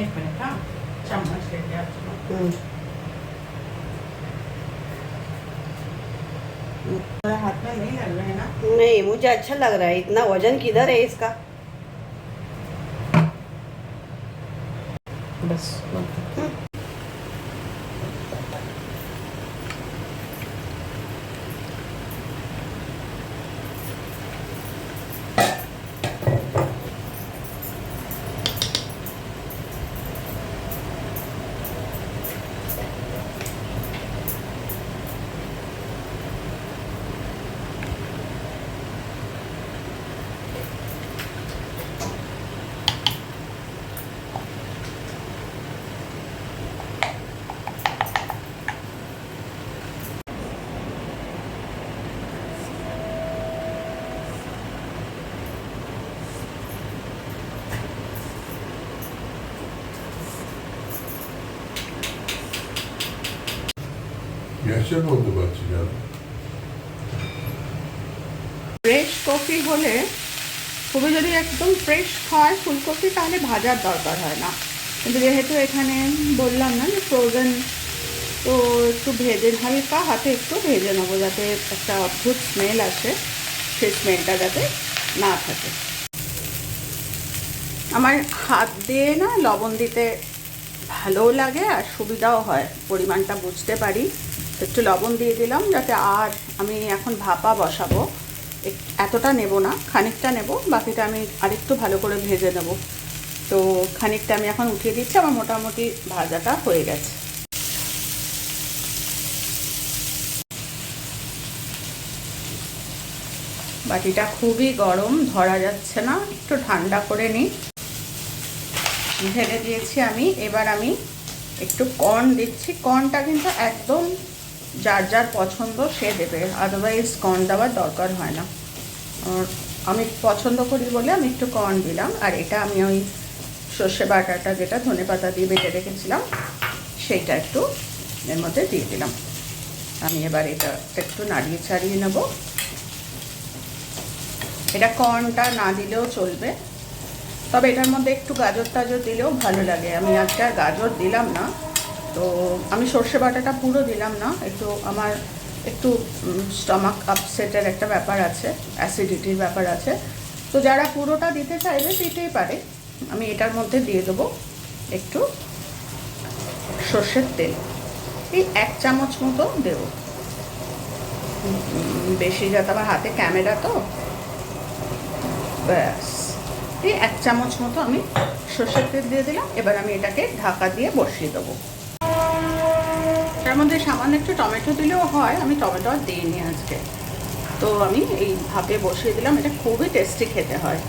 एक मिनट चम्मच लेके आती हम्म मेरे हाथ में नहीं लग रहा है ना नहीं मुझे अच्छा लग रहा है इतना वज़न किधर है इसका? बस গ্যাসের না। ফ্রেশ কফি হলে খুবই যদি একদম ফ্রেশ হয় ফুলকপি, তাহলে ভাজার দরকার হয় না। কিন্তু যেহেতু এখানে বললাম না যে ফ্রোজেন তো একটু ভেজে হালকা হাতে একটু ভেজে নেব যাতে একটা অদ্ভুত স্মেল আসে, সেই স্মেলটা যাতে না থাকে। আমার হাত দিয়ে না লবণ দিতে ভালোও লাগে আর সুবিধাও হয়, পরিমাণটা বুঝতে পারি। একটু লবণ দিয়ে দিলাম যাতে আর আমি এখন ভাপা বসাবো। এতটা নেব না, খানিকটা নেব, বাকিটা আমি আরেকটু ভালো করে ভেজে নেব। তো খানিকটা আমি এখন উঠিয়ে দিচ্ছি, আমার মোটামুটি ভাজাটা হয়ে গেছে। বাটিটা খুবই গরম, ধরা যাচ্ছে না, একটু ঠান্ডা করে নিই। ঢেলে দিয়েছি আমি, এবার আমি একটু কর্ন দিচ্ছি, কর্নটা কিন্তু একদম যার যার পছন্দ সে দেবে। আদারওয়াইজ কর্ন দেওয়ার দরকার হয় না। আমি পছন্দ করি বলে আমি একটু কর্ন দিলাম। আর এটা আমি ওই সর্ষে বাটাটা যেটা ধনে পাতা দিয়ে বেটে রেখেছিলাম সেইটা একটু এর মধ্যে দিয়ে দিলাম। আমি এবার এটা একটু নাড়িয়ে ছাড়িয়ে নেব। এটা কর্নটা না দিলেও চলবে। তবে এটার মধ্যে একটু গাজর টাজর দিলেও ভালো লাগে। আমি আজকে আর গাজর দিলাম না। তো আমি সর্ষে বাটাটা পুরো দিলাম না, একটু আমার একটু স্টমাক আপসেটের একটা ব্যাপার আছে অ্যাসিডিটির ব্যাপার আছে। তো যারা পুরোটা দিতে চাইবে দিতেই পারে। আমি এটার মধ্যে দিয়ে দেবো একটু সর্ষের তেল। এই এক চামচ মতো দেবো। বেশি যাতে আমার হাতে ক্যামেরা তো। ব্যাস। এই এক চামচ মতো আমি সর্ষের তেল দিয়ে দিলাম। এবার আমি এটাকে ঢাকা দিয়ে বসিয়ে দেবো। তার মধ্যে সামান্য একটু টমেটো দিলেও হয়, আমি টমেটো আর দিইনি আজকে। তো আমি এইভাবে বসিয়ে দিলাম, এটা খুবই টেস্টি খেতে হয়।